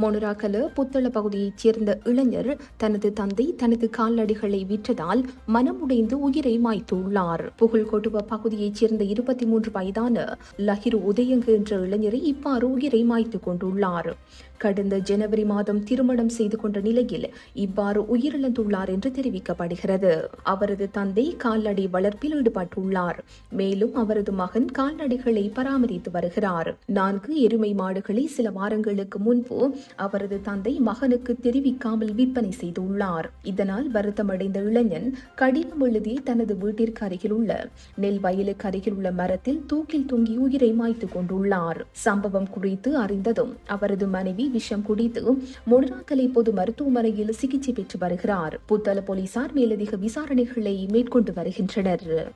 மொனராகல புத்தள பகுதியைச் சேர்ந்த இளைஞர் தனது தந்தை தனது கால்நடைகளை விற்றதால் மனமுடைந்து உயிரை மாய்த்துள்ளார். புகழ்கொட்டுவ பகுதியைச் சேர்ந்த இருபத்தி மூன்று வயதான லஹிர் உதயங்கு என்ற இளைஞரை இவ்வாறு உயிரை மாய்த்து கொண்டுள்ளார். கடந்த ஜனவரி மாதம் திருமணம் செய்து கொண்ட நிலையில் இவ்வாறு உயிரிழந்துள்ளார் என்று தெரிவிக்கப்படுகிறது. அவரது தந்தை கால்நடை வளர்ப்பில் ஈடுபட்டுள்ளார். மேலும் அவரது மகன் கால்நடைகளை பராமரித்து வருகிறார். நான்கு எருமை மாடுகளை சில வாரங்களுக்கு முன்பு அவரது தந்தை மகனுக்கு தெரிவிக்காமல் விற்பனை செய்துள்ளார். இதனால் வருத்தமடைந்த இளைஞன் கடிதம் எழுதி தனது வீட்டிற்கு அருகில் உள்ள நெல் வயலுக்கு அருகில் உள்ள மரத்தில் தூக்கில் தொங்கி உயிரை மாய்த்துக் கொண்டுள்ளார். சம்பவம் குறித்து அறிந்ததும் அவரது மனைவி விஷம் குடித்து மொனராக்கலை பொது மருத்துவமனையில் சிகிச்சை பெற்று வருகிறார். புத்தள போலீசார் மேலதிக விசாரணைகளை மேற்கொண்டு வருகின்றனர்.